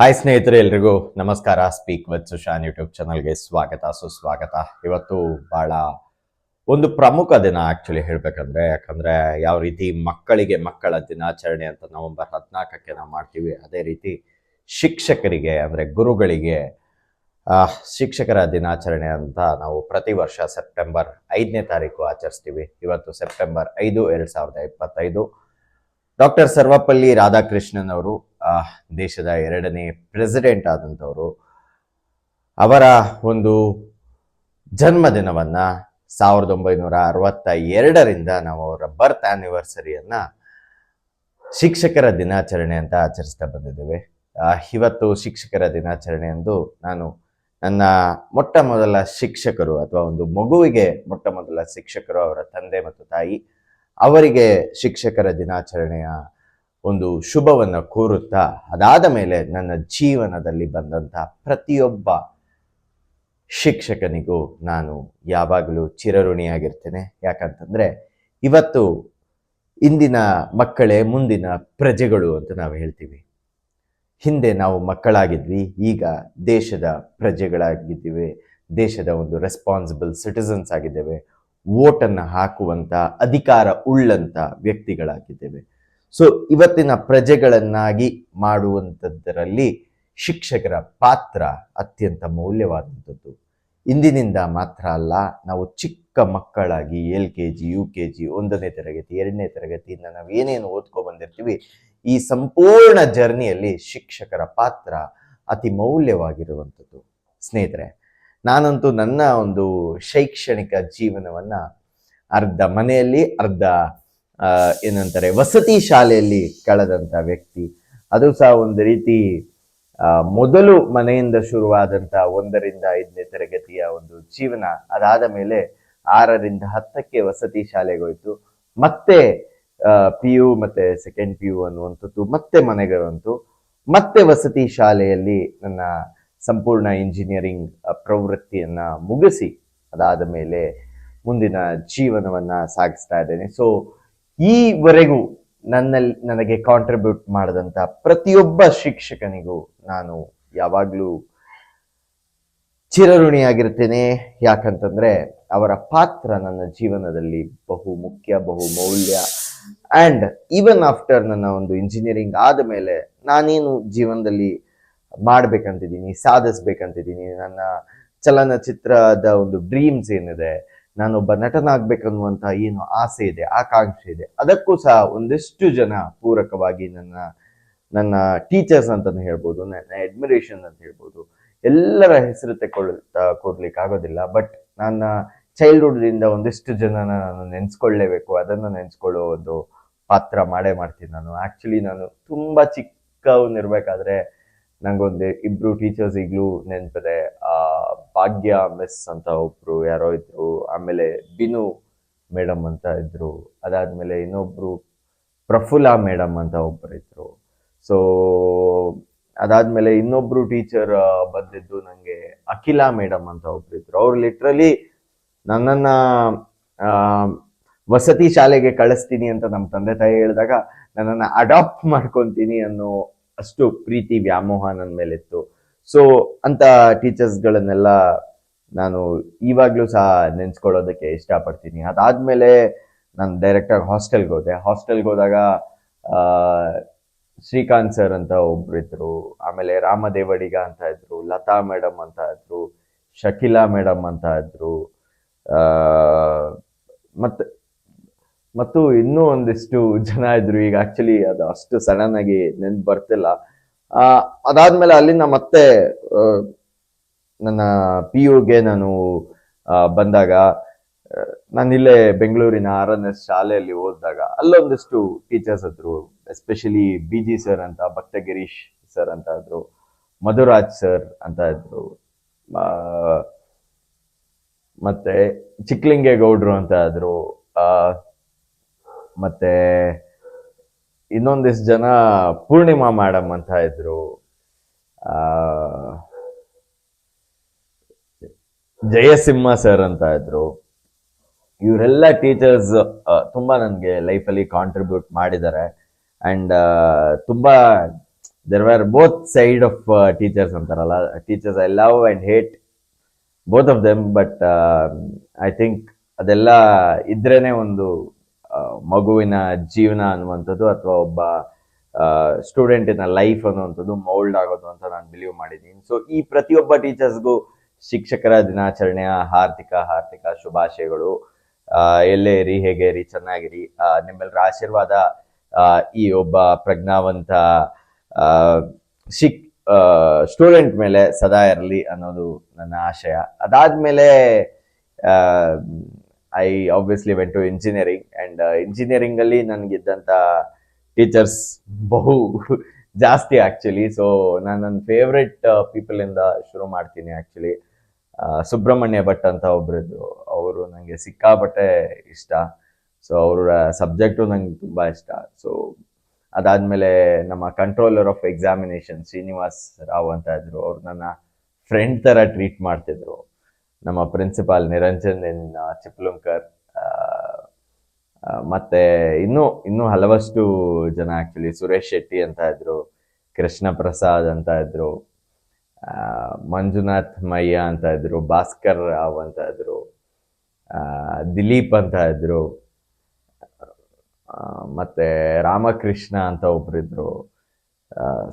Hi ಸ್ನೇಹಿತರೆ, ಎಲ್ರಿಗೂ ನಮಸ್ಕಾರ. ಸ್ಪೀಕ್ ವಿತ್ ಸುಶಾನ್ ಯೂಟ್ಯೂಬ್ ಚಾನಲ್ಗೆ ಸ್ವಾಗತ, ಸುಸ್ವಾಗತ. ಇವತ್ತು ಬಹಳ ಒಂದು ಪ್ರಮುಖ ದಿನ ಆಕ್ಚುಲಿ ಹೇಳ್ಬೇಕಂದ್ರೆ, ಯಾಕಂದ್ರೆ ಯಾವ ರೀತಿ ಮಕ್ಕಳಿಗೆ ಮಕ್ಕಳ ದಿನಾಚರಣೆ ಅಂತ ನವೆಂಬರ್ ಹದಿನಾಲ್ಕಕ್ಕೆ ನಾವು ಮಾಡ್ತೀವಿ, ಅದೇ ರೀತಿ ಶಿಕ್ಷಕರಿಗೆ ಅಂದ್ರೆ ಗುರುಗಳಿಗೆ ಶಿಕ್ಷಕರ ದಿನಾಚರಣೆ ಅಂತ ನಾವು ಪ್ರತಿ ವರ್ಷ ಸೆಪ್ಟೆಂಬರ್ ಐದನೇ ತಾರೀಕು ಆಚರಿಸ್ತೀವಿ. ಇವತ್ತು ಸೆಪ್ಟೆಂಬರ್ ಐದು, ಎರಡ್ ಸಾವಿರದ ಇಪ್ಪತ್ತೈದು. ಡಾಕ್ಟರ್ ಸರ್ವಪಲ್ಲಿ ರಾಧಾಕೃಷ್ಣನ್ ಅವರು ದೇಶದ ಎರಡನೇ ಪ್ರೆಸಿಡೆಂಟ್ ಆದಂಥವರು, ಅವರ ಒಂದು ಜನ್ಮದಿನವನ್ನು ಸಾವಿರದ ಒಂಬೈನೂರ ಅರವತ್ತ ಎರಡರಿಂದ ನಾವು ಅವರ ಬರ್ತ್ ಆ್ಯನಿವರ್ಸರಿಯನ್ನು ಶಿಕ್ಷಕರ ದಿನಾಚರಣೆ ಅಂತ ಆಚರಿಸ್ತಾ ಬಂದಿದ್ದೇವೆ. ಇವತ್ತು ಶಿಕ್ಷಕರ ದಿನಾಚರಣೆ ಎಂದು ನಾನು ನನ್ನ ಮೊಟ್ಟ ಮೊದಲ ಶಿಕ್ಷಕರು ಅಥವಾ ಒಂದು ಮಗುವಿಗೆ ಮೊಟ್ಟ ಮೊದಲ ಶಿಕ್ಷಕರು ಅವರ ತಂದೆ ಮತ್ತು ತಾಯಿ ಅವರಿಗೆ ಶಿಕ್ಷಕರ ದಿನಾಚರಣೆಯ ಒಂದು ಶುಭವನ್ನು ಕೋರುತ್ತಾ, ಅದಾದ ಮೇಲೆ ನನ್ನ ಜೀವನದಲ್ಲಿ ಬಂದಂಥ ಪ್ರತಿಯೊಬ್ಬ ಶಿಕ್ಷಕನಿಗೂ ನಾನು ಯಾವಾಗಲೂ ಚಿರಋಣಿಯಾಗಿರ್ತೇನೆ. ಯಾಕಂತಂದ್ರೆ ಇವತ್ತು ಇಂದಿನ ಮಕ್ಕಳೇ ಮುಂದಿನ ಪ್ರಜೆಗಳು ಅಂತ ನಾವು ಹೇಳ್ತೀವಿ. ಹಿಂದೆ ನಾವು ಮಕ್ಕಳಾಗಿದ್ವಿ, ಈಗ ದೇಶದ ಪ್ರಜೆಗಳಾಗಿದ್ದೀವಿ, ದೇಶದ ಒಂದು ರೆಸ್ಪಾನ್ಸಿಬಲ್ ಸಿಟಿಸನ್ಸ್ ಆಗಿದ್ದೇವೆ. ವೋಟನ್ನು ಹಾಕುವಂಥ ಅಧಿಕಾರ ಉಳ್ಳಂಥ ವ್ಯಕ್ತಿಗಳಾಗಿದ್ದೇವೆ. ಸೊ ಇವತ್ತಿನ ಪ್ರಜೆಗಳನ್ನಾಗಿ ಮಾಡುವಂಥದ್ದರಲ್ಲಿ ಶಿಕ್ಷಕರ ಪಾತ್ರ ಅತ್ಯಂತ ಮೌಲ್ಯವಾದಂಥದ್ದು. ಇಂದಿನಿಂದ ಮಾತ್ರ ಅಲ್ಲ, ನಾವು ಚಿಕ್ಕ ಮಕ್ಕಳಾಗಿ L K G, U K G, ಒಂದನೇ ತರಗತಿ, ಎರಡನೇ ತರಗತಿಯಿಂದ ನಾವು ಏನೇನು ಓದ್ಕೊ ಬಂದಿರ್ತೀವಿ, ಈ ಸಂಪೂರ್ಣ ಜರ್ನಿಯಲ್ಲಿ ಶಿಕ್ಷಕರ ಪಾತ್ರ ಅತಿ ಮೌಲ್ಯವಾಗಿರುವಂಥದ್ದು. ಸ್ನೇಹಿತರೆ ನಾನಂತೂ ನನ್ನ ಒಂದು ಶೈಕ್ಷಣಿಕ ಜೀವನವನ್ನು ಅರ್ಧ ಮನೆಯಲ್ಲಿ, ಅರ್ಧ ಏನಂತಾರೆ, ವಸತಿ ಶಾಲೆಯಲ್ಲಿ ಕಳೆದಂಥ ವ್ಯಕ್ತಿ. ಅದು ಸಹ ಒಂದು ರೀತಿ ಮೊದಲು ಮನೆಯಿಂದ ಶುರುವಾದಂಥ ಒಂದರಿಂದ ಐದನೇ ತರಗತಿಯ ಒಂದು ಜೀವನ. ಅದಾದ ಮೇಲೆ ಆರರಿಂದ ಹತ್ತಕ್ಕೆ ವಸತಿ ಶಾಲೆಗೆ ಹೋಯ್ತು. ಮತ್ತೆ ಪಿ ಯು ಮತ್ತೆ ಸೆಕೆಂಡ್ ಪಿ ಯು ಅನ್ನುವಂಥದ್ದು ಮತ್ತೆ ಮನೆಗಳಂತು ಮತ್ತೆ ವಸತಿ ಶಾಲೆಯಲ್ಲಿ ನನ್ನ ಸಂಪೂರ್ಣ ಇಂಜಿನಿಯರಿಂಗ್ ಪ್ರವೃತ್ತಿಯನ್ನು ಮುಗಿಸಿ, ಅದಾದ ಮೇಲೆ ಮುಂದಿನ ಜೀವನವನ್ನು ಸಾಗಿಸ್ತಾ ಇದ್ದೇನೆ. ಸೊ ಈವರೆಗೂ ನನ್ನಲ್ಲಿ, ನನಗೆ ಕಾಂಟ್ರಿಬ್ಯೂಟ್ ಮಾಡಿದಂಥ ಪ್ರತಿಯೊಬ್ಬ ಶಿಕ್ಷಕನಿಗೂ ನಾನು ಯಾವಾಗಲೂ ಚಿರಋಣಿಯಾಗಿರ್ತೇನೆ ಯಾಕಂತಂದರೆ, ಅವರ ಪಾತ್ರ ನನ್ನ ಜೀವನದಲ್ಲಿ ಬಹು ಮುಖ್ಯ, ಬಹು ಮೌಲ್ಯ. ಆ್ಯಂಡ್ ಈವನ್ ಆಫ್ಟರ್ ನನ್ನ ಒಂದು ಇಂಜಿನಿಯರಿಂಗ್ ಆದ ಮೇಲೆ ನಾನೇನು ಜೀವನದಲ್ಲಿ ಮಾಡ್ಬೇಕಂತಿದ್ದೀನಿ, ಸಾಧಿಸ್ಬೇಕಂತಿದ್ದೀನಿ. ನನ್ನ ಚಲನಚಿತ್ರದ ಒಂದು ಡ್ರೀಮ್ಸ್ ಏನಿದೆ, ನಾನೊಬ್ಬ ನಟನಾಗ್ಬೇಕನ್ನುವಂತ ಏನು ಆಸೆ ಇದೆ, ಆಕಾಂಕ್ಷೆ ಇದೆ, ಅದಕ್ಕೂ ಸಹ ಒಂದಿಷ್ಟು ಜನ ಪೂರಕವಾಗಿ ನನ್ನ ನನ್ನ ಟೀಚರ್ಸ್ ಅಂತ ಹೇಳ್ಬೋದು ನನ್ನ ಅಡ್ಮಿರೇಷನ್ ಅಂತ ಹೇಳ್ಬೋದು, ಎಲ್ಲರ ಹೆಸರು ತಗೊಳ್ತಾ ಕೂರ್ಲಿಕ್ಕೆ ಆಗೋದಿಲ್ಲ ಬಟ್ ನನ್ನ ಚೈಲ್ಡ್ಹುಡ್ದಿಂದ ಒಂದಿಷ್ಟು ಜನ ನಾನು ನೆನೆಸ್ಕೊಳ್ಳೇಬೇಕು, ಅದನ್ನು ನೆನೆಸ್ಕೊಳ್ಳೋ ಒಂದು ಪಾತ್ರ ಮಾಡೇ ಮಾಡ್ತೀನಿ ನಾನು. ಆಕ್ಚುಲಿ ನಾನು ತುಂಬಾ ಚಿಕ್ಕವನಿರ್ಬೇಕಾದ್ರೆ ನಂಗೊಂದು ಇಬ್ರು ಟೀಚರ್ಸ್ ಈಗಲೂ ನೆನಪಿದೆ. ಭಾಗ್ಯ ಮಿಸ್ ಅಂತ ಒಬ್ರು ಯಾರೋ ಇದ್ರು, ಆಮೇಲೆ ಬಿನು ಮೇಡಮ್ ಅಂತ ಇದ್ರು, ಅದಾದ್ಮೇಲೆ ಇನ್ನೊಬ್ರು ಪ್ರಫುಲ್ಲ ಮೇಡಮ್ ಅಂತ ಒಬ್ರು ಇದ್ರು. ಸೊ ಅದಾದ್ಮೇಲೆ ಇನ್ನೊಬ್ರು ಟೀಚರ್ ಬಂದಿದ್ದು ನಂಗೆ ಅಖಿಲಾ ಮೇಡಮ್ ಅಂತ ಒಬ್ರು ಇದ್ರು. ಅವ್ರು ಲಿಟ್ರಲಿ ನನ್ನನ್ನ ವಸತಿ ಶಾಲೆಗೆ ಕಳಿಸ್ತೀನಿ ಅಂತ ನಮ್ಮ ತಂದೆ ತಾಯಿ ಹೇಳಿದಾಗ ನನ್ನನ್ನು ಅಡಾಪ್ಟ್ ಮಾಡ್ಕೊತೀನಿ ಅನ್ನೋ ಅಷ್ಟು ಪ್ರೀತಿ ವ್ಯಾಮೋಹ ನನ್ನ ಮೇಲಿತ್ತು. ಸೊ ಅಂತ ಟೀಚರ್ಸ್ಗಳನ್ನೆಲ್ಲ ನಾನು ಇವಾಗಲೂ ಸಹ ನೆನ್ಸ್ಕೊಳ್ಳೋದಕ್ಕೆ ಇಷ್ಟಪಡ್ತೀನಿ. ಅದಾದಮೇಲೆ ನಾನು ಡೈರೆಕ್ಟಾಗಿ ಹಾಸ್ಟೆಲ್ಗೆ ಹೋದೆ ಹಾಸ್ಟೆಲ್ಗೆ ಹೋದಾಗ ಶ್ರೀಕಾಂತ್ ಸರ್ ಅಂತ ಒಬ್ರು ಇದ್ರು, ಆಮೇಲೆ ರಾಮದೇವಡಿಗ ಅಂತ ಇದ್ರು, ಲತಾ ಮೇಡಮ್ ಅಂತ ಇದ್ರು, ಶಕಿಲಾ ಮೇಡಮ್ ಅಂತ ಇದ್ರು ಮತ್ತು ಇನ್ನೂ ಒಂದಿಷ್ಟು ಜನ ಇದ್ರು. ಈಗ ಆಕ್ಚುಲಿ ಅದು ಅಷ್ಟು ಸಡನ್ ಆಗಿ ನೆನ್ಪು ಬರ್ತಿಲ್ಲ. ಅದಾದ್ಮೇಲೆ ಅಲ್ಲಿಂದ ಮತ್ತೆ ನನ್ನ ಪಿ ಯುಗೆ ನಾನು ಬಂದಾಗ ನಾನು ಇಲ್ಲೇ ಬೆಂಗಳೂರಿನ ಆರ್ ಎನ್ ಎಸ್ ಶಾಲೆಯಲ್ಲಿ ಓದಿದಾಗ ಅಲ್ಲೊಂದಿಷ್ಟು ಟೀಚರ್ಸ್ ಇದ್ರು. ಎಸ್ಪೆಷಲಿ ಬಿ ಜಿ ಸರ್ ಅಂತ ಭಕ್ತ ಗಿರೀಶ್ ಸರ್ ಅಂತ ಇದ್ರು. ಮಧುರಾಜ್ ಸರ್ ಅಂತ ಇದ್ರು. ಮತ್ತೆ ಚಿಕ್ಲಿಂಗೇಗೌಡ್ರು ಅಂತ ಇದ್ರು. ಮತ್ತೆ ಇನ್ನೊಂದಿಷ್ಟು ಜನ ಪೂರ್ಣಿಮಾ ಮೇಡಮ್ ಅಂತ ಇದ್ರು. ಜಯಸಿಂಹ ಸರ್ ಅಂತ ಇದ್ರು. ಇವರೆಲ್ಲ ಟೀಚರ್ಸ್ ತುಂಬಾ ನನಗೆ ಲೈಫಲ್ಲಿ ಕಾಂಟ್ರಿಬ್ಯೂಟ್ ಮಾಡಿದ್ದಾರೆ. ಅಂಡ್ ತುಂಬಾ there are both side of teachers ಅಂತಾರಲ್ಲ teachers I love and hate both of them but I think ಅದೆಲ್ಲ ಇದ್ರೇನೆ ಒಂದು ಮಗುವಿನ ಜೀವನ ಅನ್ನುವಂಥದ್ದು ಅಥವಾ ಒಬ್ಬ ಸ್ಟೂಡೆಂಟಿನ ಲೈಫ್ ಅನ್ನುವಂಥದ್ದು ಮೌಲ್ಡ್ ಆಗೋದು ಅಂತ ನಾನು ಬಿಲೀವ್ ಮಾಡಿದ್ದೀನಿ. ಸೊ ಈ ಪ್ರತಿಯೊಬ್ಬ ಟೀಚರ್ಸ್ಗೂ ಶಿಕ್ಷಕರ ದಿನಾಚರಣೆಯ ಹಾರ್ದಿಕ ಹಾರ್ದಿಕ ಶುಭಾಶಯಗಳು. ಎಲ್ಲೇ ಇರಿ, ಹೇಗೆ ಇರಿ, ಚೆನ್ನಾಗಿರಿ. ನಿಮ್ಮೆಲ್ಲರ ಆಶೀರ್ವಾದ ಈ ಒಬ್ಬ ಪ್ರಜ್ಞಾವಂತ ಶಿಕ್ ಸ್ಟೂಡೆಂಟ್ ಮೇಲೆ ಸದಾ ಇರಲಿ ಅನ್ನೋದು ನನ್ನ ಆಶಯ. ಅದಾದ್ಮೇಲೆ I obviously went to engineering and engineering ಅಲ್ಲಿ ನನಗಿದ್ದಂತ ಟೀಚರ್ಸ್ ಬಹು ಜಾಸ್ತಿ ಆಕ್ಚುಲಿ ಸೊ ನಾನು ನನ್ನ ಫೇವ್ರೆಟ್ ಇಂದ ಶುರು ಮಾಡ್ತೀನಿ ಆಕ್ಚುಲಿ ಸುಬ್ರಹ್ಮಣ್ಯ ಭಟ್ ಅಂತ ಒಬ್ಬರಿದ್ರು ಅವರು ನನಗೆ ಸಿಕ್ಕಾಪಟ್ಟೆ ಇಷ್ಟ. ಸೊ ಅವರ ಸಬ್ಜೆಕ್ಟು ನಂಗೆ ತುಂಬ ಇಷ್ಟ. ಸೊ ಅದಾದ್ಮೇಲೆ ನಮ್ಮ controller of examination Srinivas Rao ಅಂತ ಇದ್ರು. ಅವ್ರು ನನ್ನ ಫ್ರೆಂಡ್ ತರ ಟ್ರೀಟ್ ಮಾಡ್ತಿದ್ರು. ನಮ್ಮ ಪ್ರಿನ್ಸಿಪಾಲ್ ನಿರಂಜನ್ ಎನ್ ಚಿಪ್ಲುಂಕರ್ ಮತ್ತೆ ಇನ್ನೂ ಇನ್ನೂ ಹಲವಷ್ಟು ಜನ ಆ್ಯಕ್ಚುಲಿ ಸುರೇಶ್ ಶೆಟ್ಟಿ ಅಂತ ಇದ್ರು ಕೃಷ್ಣ ಪ್ರಸಾದ್ ಅಂತ ಇದ್ರು ಮಂಜುನಾಥ್ ಮಯ್ಯ ಅಂತ ಇದ್ರು, ಭಾಸ್ಕರ್ ರಾವ್ ಅಂತ ಇದ್ರು ದಿಲೀಪ್ ಅಂತ ಇದ್ರು ಮತ್ತೆ ರಾಮಕೃಷ್ಣ ಅಂತ ಒಬ್ರಿದ್ರು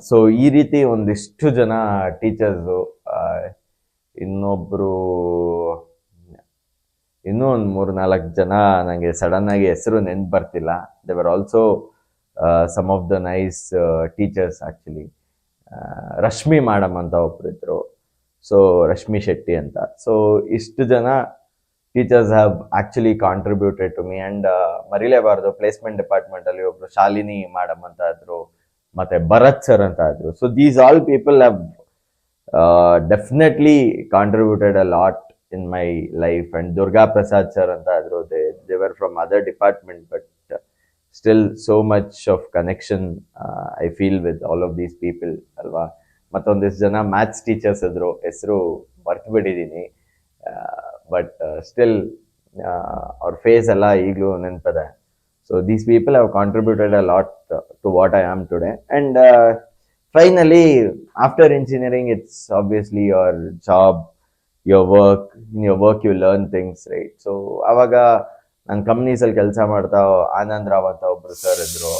ಸೊ ಈ ರೀತಿ ಒಂದಿಷ್ಟು ಜನ ಟೀಚರ್ಸು ಇನ್ನೊಬ್ರು, ಇನ್ನೂ ಒಂದು ಮೂರು ನಾಲ್ಕು ಜನ ನನಗೆ ಸಡನ್ ಆಗಿ ಹೆಸರು ನೆನ್ಪು ಬರ್ತಿಲ್ಲ. There were also some of the nice teachers actually Rashmi madam ಅಂತ ಒಬ್ರು ಇದ್ರು. ಸೊ ರಶ್ಮಿ ಶೆಟ್ಟಿ ಅಂತ. ಸೊ ಇಷ್ಟು ಜನ teachers have actually contributed to me and ಮರಿಲೇಬಾರ್ದು placement department ಅಲ್ಲಿ ಒಬ್ರು ಶಾಲಿನಿ ಮಾಡಮ್ ಅಂತ ಇದ್ರು, ಮತ್ತೆ ಭರತ್ ಸರ್ ಅಂತ ಇದ್ರು. So these all people have definitely contributed a lot in my life and Durga Prasad sir ಅಂತ ಇದ್ರು they they were from other department but still so much of connection I feel with all of these people ಅಲ್ವಾ ಮತ್ತೊಂದಿಷ್ಟು ಜನ maths teachers ಇದ್ರು ಹೆಸರು ಮರ್ತು ಬಿಟ್ಟಿದ್ದೀನಿ but still ಅವ್ರ face ಎಲ್ಲ ಈಗಲೂ ನೆನಪದೆ so these people have contributed a lot to what I am today and finally after engineering it's obviously your job your work in your work you learn things right so ಅವಾಗ ನಾನು ಕಂಪ್ನೀಸಲ್ಲಿ ಕೆಲಸ ಮಾಡ್ತಾ ಆನಂದ್ ರಾವ್ ಅಂತ ಒಬ್ರು sir ಇದ್ರು.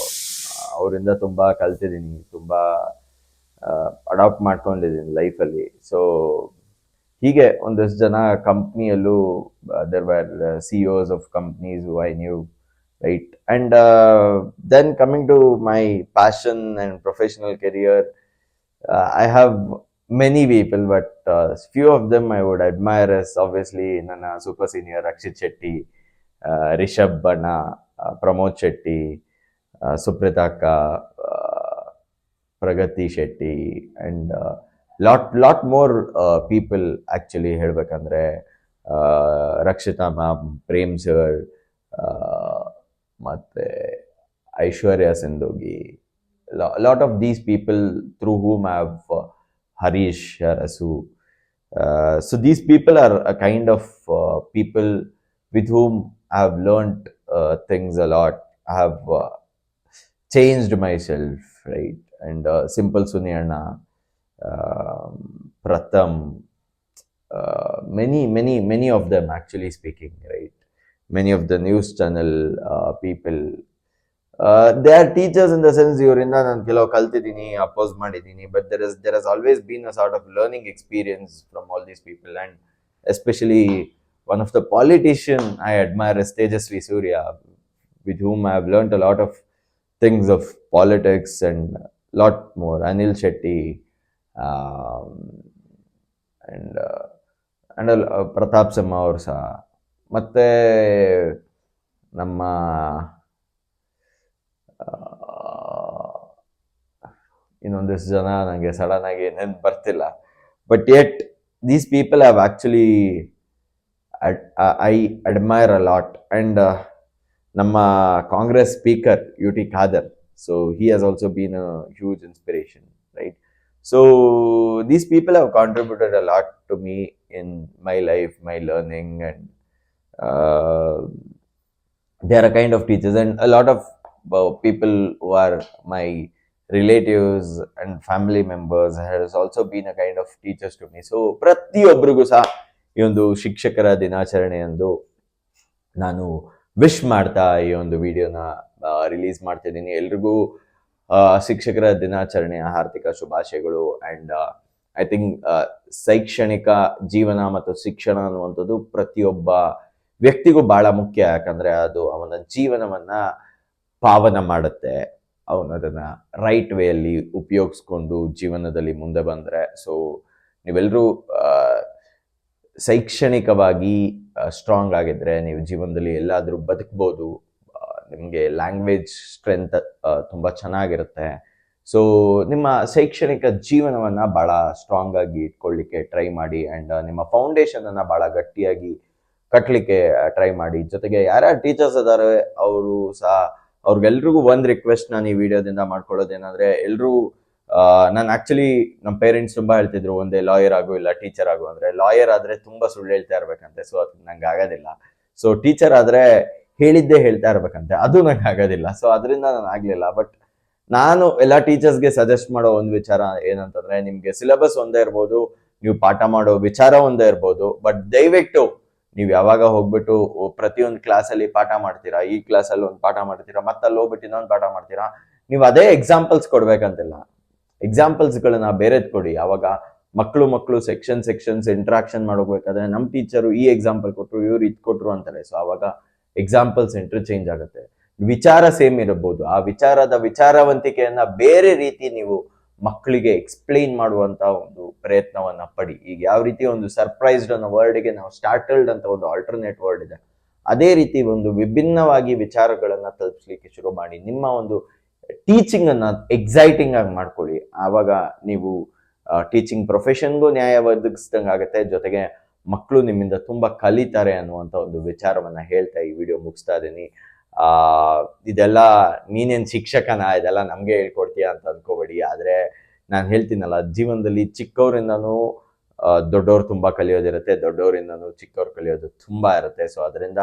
ಅವರಿಂದ ತುಂಬ ಕಲ್ತಿದ್ದೀನಿ ತುಂಬ ಅಡಾಪ್ಟ್ ಮಾಡ್ಕೊಂಡಿದ್ದೀನಿ ಲೈಫಲ್ಲಿ ಸೊ ಹೀಗೆ ಒಂದಷ್ಟು ಜನ ಕಂಪ್ನಿಯಲ್ಲೂ there were CEOs of companies I knew right and then coming to my passion and professional career I have many people but few of them I would admire as obviously ನನ್ನ super senior Rakshit Shetty Rishabh ಬಣ್ಣ ಪ್ರಮೋದ್ ಶೆಟ್ಟಿ ಸುಪ್ರೀತಾ ಅಕ್ಕ Pragathi Shetty and lot lot more people actually ಹೇಳಬೇಕಂದ್ರೆ Rakshita ma'am Prem sir ಮತ್ತು Aishwarya Sindhogi lot of these people through whom have Harish Arasu so these people are a kind of people with whom I have learned uh, things a lot. I have uh, changed myself, right? And uh, Simple Sunyana, um Pratham, uh, many, many, many of Many of the news channel uh, people. Uh, they are teachers in the sense ಇವರಿಂದ ನಾನು ಕೆಲವು ಕಲ್ತಿದ್ದೀನಿ oppose ಮಾಡಿದ್ದೀನಿ but there is there has always been a sort of learning experience from all these people and especially one of the politician I admire is Tejasvi Surya, with whom I have learnt a lot of things of politics and lot more. Anil Shetty um, and uh, and uh, Pratap Simha ಅವರು ಸಹ ಮತ್ತೆ ನಮ್ಮ ಇನ್ನೊಂದಿಷ್ಟು ಜನ ನನಗೆ sudden ಆಗಿ ನೆನ್ಪು ಬರ್ತಿಲ್ಲ. But yet these people have actually I admire a lot and ನಮ್ಮ Congress speaker U T Khader so he has also been a huge inspiration right so these people have contributed a lot to me in my life my learning and they are a kind of teachers and a lot of people who are my relatives and family members has also been a kind of teachers to me so ಪ್ರತಿಯೊಬ್ಬರಿಗೂ ಸಹ ಈ ಒಂದು ಶಿಕ್ಷಕರ ದಿನಾಚರಣೆಯಂದು ನಾನು wish ಮಾಡ್ತಾ ಈ ಒಂದು ವಿಡಿಯೋನ ರಿಲೀಸ್ ಮಾಡ್ತಿದ್ದೀನಿ. ಎಲ್ರಿಗೂ ಶಿಕ್ಷಕರ ದಿನಾಚರಣೆಯ ಹಾರ್ದಿಕ ಶುಭಾಶಯಗಳು ಆ್ಯಂಡ್ ಐ ಥಿಂಕ್ ಶೈಕ್ಷಣಿಕ ಜೀವನ ಮತ್ತು ಶಿಕ್ಷಣ ಅನ್ನುವಂಥದ್ದು ಪ್ರತಿಯೊಬ್ಬ ವ್ಯಕ್ತಿಗೂ ಬಹಳ ಮುಖ್ಯ, ಯಾಕಂದ್ರೆ ಅದು ಅವನ ಜೀವನವನ್ನ ಪಾವನ ಮಾಡುತ್ತೆ. ಅವನು ಅದನ್ನ ರೈಟ್ ವೇಯಲ್ಲಿ ಉಪಯೋಗಿಸ್ಕೊಂಡು ಜೀವನದಲ್ಲಿ ಮುಂದೆ ಬಂದ್ರೆ ಸೊ ನೀವೆಲ್ಲರೂ ಶೈಕ್ಷಣಿಕವಾಗಿ ಸ್ಟ್ರಾಂಗ್ ಆಗಿದ್ರೆ, ನೀವು ಜೀವನದಲ್ಲಿ ಎಲ್ಲಾದರೂ ಬದುಕ್ಬೋದು ನಿಮಗೆ ಲ್ಯಾಂಗ್ವೇಜ್ ಸ್ಟ್ರೆಂತ್ ತುಂಬ ಚೆನ್ನಾಗಿರುತ್ತೆ. ಸೊ ನಿಮ್ಮ ಶೈಕ್ಷಣಿಕ ಜೀವನವನ್ನು ಭಾಳ ಸ್ಟ್ರಾಂಗ್ ಆಗಿ ಇಟ್ಕೊಳ್ಳಿಕ್ಕೆ ಟ್ರೈ ಮಾಡಿ ಆ್ಯಂಡ್ ನಿಮ್ಮ ಫೌಂಡೇಶನನ್ನು ಭಾಳ ಗಟ್ಟಿಯಾಗಿ ಕಟ್ಟಲಿಕ್ಕೆ ಟ್ರೈ ಮಾಡಿ. ಜೊತೆಗೆ ಯಾರ್ಯಾರು ಟೀಚರ್ಸ್ ಇದ್ದಾರೆ ಅವರು ಸಹ, ಅವ್ರಿಗೆಲ್ರಿಗೂ ಒಂದು ರಿಕ್ವೆಸ್ಟ್ ನಾನು ಈ ವಿಡಿಯೋದಿಂದ ಮಾಡ್ಕೊಳ್ಳೋದೇನಂದ್ರೆ ಎಲ್ಲರೂ ನಾನು ಆಕ್ಚುಲಿ ನಮ್ಮ ಪೇರೆಂಟ್ಸ್ ತುಂಬಾ ಹೇಳ್ತಿದ್ರು, ಒಂದೇ ಲಾಯರ್ ಆಗು ಇಲ್ಲ ಟೀಚರ್ ಆಗು ಅಂದ್ರೆ ಲಾಯರ್ ಆದ್ರೆ ತುಂಬಾ ಸುಳ್ಳು ಹೇಳ್ತಾ ಇರ್ಬೇಕಂತೆ ಸೊ ಅದು ನಂಗೆ ಆಗೋದಿಲ್ಲ. ಸೊ ಟೀಚರ್ ಆದ್ರೆ ಹೇಳಿದ್ದೇ ಹೇಳ್ತಾ ಇರ್ಬೇಕಂತೆ, ಅದು ನಂಗೆ ಆಗೋದಿಲ್ಲ. ಸೊ ಅದರಿಂದ ನಾನು ಆಗ್ಲಿಲ್ಲ ಬಟ್ ನಾನು ಎಲ್ಲ ಟೀಚರ್ಸ್ಗೆ ಸಜೆಸ್ಟ್ ಮಾಡೋ ಒಂದು ವಿಚಾರ ಏನಂತಂದ್ರೆ, ನಿಮ್ಗೆ ಸಿಲೆಬಸ್ ಒಂದೇ ಇರ್ಬೋದು, ನೀವು ಪಾಠ ಮಾಡೋ ವಿಚಾರ ಒಂದೇ ಇರ್ಬೋದು ಬಟ್ ದಯವಿಟ್ಟು ನೀವು ಯಾವಾಗ ಹೋಗ್ಬಿಟ್ಟು ಪ್ರತಿಯೊಂದು ಕ್ಲಾಸಲ್ಲಿ ಪಾಠ ಮಾಡ್ತೀರಾ? ಈ ಕ್ಲಾಸಲ್ಲಿ ಒಂದು ಪಾಠ ಮಾಡ್ತೀರಾ? ಮತ್ತೆ ಅಲ್ಲಿ ಹೋಗ್ಬಿಟ್ಟು ಇನ್ನೊಂದು ಪಾಠ ಮಾಡ್ತೀರಾ? ನೀವು ಅದೇ ಎಕ್ಸಾಂಪಲ್ಸ್ ಕೊಡ್ಬೇಕಂತಿಲ್ಲ. ಎಕ್ಸಾಂಪಲ್ಸ್ಗಳನ್ನ ಬೇರೆದ್ ಕೊಡಿ. ಯಾವಾಗ ಮಕ್ಕಳು ಮಕ್ಕಳು ಸೆಕ್ಷನ್ ಸೆಕ್ಷನ್ಸ್ ಇಂಟ್ರಾಕ್ಷನ್ ಮಾಡೋಗ್ಬೇಕಾದ್ರೆ ನಮ್ಮ ಟೀಚರು ಈ ಎಕ್ಸಾಂಪಲ್ ಕೊಟ್ಟರು ಇವ್ರು ಇದು ಕೊಟ್ರು ಅಂತಾರೆ. ಸೊ ಅವಾಗ ಎಕ್ಸಾಂಪಲ್ಸ್ ಇಂಟರ್ಚೇಂಜ್ ಆಗುತ್ತೆ. ವಿಚಾರ ಸೇಮ್ ಇರಬಹುದು. ಆ ವಿಚಾರದ ವಿಚಾರವಂತಿಕೆಯನ್ನ ಬೇರೆ ರೀತಿ ನೀವು ಮಕ್ಕಳಿಗೆ ಎಕ್ಸ್ಪ್ಲೈನ್ ಮಾಡುವಂತ ಒಂದು ಪ್ರಯತ್ನವನ್ನ ಪಡಿ. ಈಗ ಯಾವ ರೀತಿ ಒಂದು ಸರ್ಪ್ರೈಸ್ಡ್ ಅನ್ನೋ ವರ್ಡ್ಗೆ ನಾವು ಸ್ಟಾರ್ಟಲ್ಡ್ ಅಂತ ಒಂದು ಆಲ್ಟರ್ನೇಟ್ ವರ್ಡ್ ಇದೆ. ಅದೇ ರೀತಿ ಒಂದು ವಿಭಿನ್ನವಾಗಿ ವಿಚಾರಗಳನ್ನ ತಲುಪಿಸ್ಲಿಕ್ಕೆ ಶುರು ಮಾಡಿ. ನಿಮ್ಮ ಒಂದು ಟೀಚಿಂಗ್ ಅನ್ನ ಎಕ್ಸೈಟಿಂಗ್ ಆಗಿ ಮಾಡ್ಕೊಳ್ಳಿ. ಆವಾಗ ನೀವು ಟೀಚಿಂಗ್ ಪ್ರೊಫೆಷನ್ಗೂ ನ್ಯಾಯ ಒದಗಿಸ್ದಂಗೆ ಆಗುತ್ತೆ. ಜೊತೆಗೆ ಮಕ್ಕಳು ನಿಮ್ಮಿಂದ ತುಂಬಾ ಕಲಿತಾರೆ ಅನ್ನುವಂಥ ಒಂದು ವಿಚಾರವನ್ನ ಹೇಳ್ತಾ ಈ ವಿಡಿಯೋ ಮುಗಿಸ್ತಾ ಇದ್ದೀನಿ. ಇದೆಲ್ಲ ನೀನೇನ್ ಶಿಕ್ಷಕನ? ಇದೆಲ್ಲ ನಮ್ಗೆ ಹೇಳ್ಕೊಡ್ತೀಯ ಅಂತ ಅನ್ಕೋಬೇಡಿ. ಆದ್ರೆ ನಾನು ಹೇಳ್ತೀನಲ್ಲ, ಜೀವನದಲ್ಲಿ ಚಿಕ್ಕವರಿಂದನೂ ದೊಡ್ಡವ್ರು ತುಂಬಾ ಕಲಿಯೋದಿರುತ್ತೆ, ದೊಡ್ಡವರಿಂದನೂ ಚಿಕ್ಕವ್ರು ಕಲಿಯೋದು ತುಂಬಾ ಇರುತ್ತೆ. ಸೊ ಅದರಿಂದ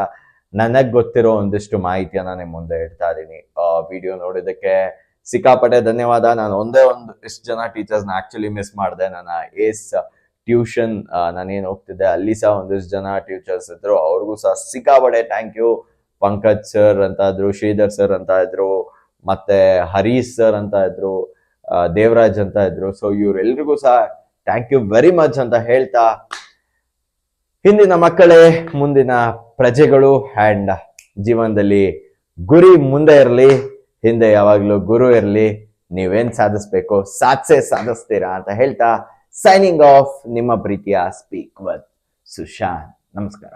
ನನಗ್ ಗೊತ್ತಿರೋ ಒಂದಿಷ್ಟು ಮಾಹಿತಿಯನ್ನ ನಿಮ್ಮ ಮುಂದೆ ಇಡ್ತಾ ಇದ್ದೀನಿ ವಿಡಿಯೋ ನೋಡಿದ್ದಕ್ಕೆ ಸಿಕ್ಕಾಪಟ್ಟೆ ಧನ್ಯವಾದ. ನಾನು ಒಂದೇ ಒಂದು ಎಷ್ಟು ಜನ ಟೀಚರ್ಸ್ನ ಆಕ್ಚುಲಿ ಮಿಸ್ ಮಾಡಿದೆ. ನನ್ನ ಏಸ್ ಟ್ಯೂಷನ್ ನಾನೇನು ಹೋಗ್ತಿದ್ದೆ ಅಲ್ಲಿ ಸಹ ಒಂದಿಷ್ಟು ಜನ ಟೀಚರ್ಸ್ ಇದ್ರು. ಅವ್ರಿಗೂ ಸಹ ಸಿಕ್ಕಾಪಡೆ ಥ್ಯಾಂಕ್ ಯು. ಪಂಕಜ್ ಸರ್ ಅಂತ ಇದ್ರು, ಶ್ರೀಧರ್ ಸರ್ ಅಂತ ಇದ್ರು, ಮತ್ತೆ ಹರೀಶ್ ಸರ್ ಅಂತ ಇದ್ರು ದೇವರಾಜ್ ಅಂತ ಇದ್ರು. ಸೊ ಇವ್ರೆಲ್ರಿಗೂ ಸಹ ಥ್ಯಾಂಕ್ ಯು ವೆರಿ ಮಚ್ ಅಂತ ಹೇಳ್ತಾ ಹಿಂದಿನ ಮಕ್ಕಳೇ, ಮುಂದಿನ ಪ್ರಜೆಗಳು ಹ್ಯಾಂಡ್ ಜೀವನದಲ್ಲಿ ಗುರಿ ಮುಂದೆ ಇರಲಿ, ಹಿಂದೆ ಯಾವಾಗ್ಲೂ ಗುರು ಇರಲಿ, ನೀವೇನ್ ಸಾಧಿಸ್ಬೇಕು, ಸಾಧಿಸೇ ಸಾಧಿಸ್ತೀರಾ ಅಂತ ಹೇಳ್ತಾ ಸೈನಿಂಗ್ ಆಫ್ ನಿಮ್ಮ ಪ್ರೀತಿಯ ಸ್ಪೀಕ್ ವಿತ್ ಸುಶಾಂತ್ ನಮಸ್ಕಾರ.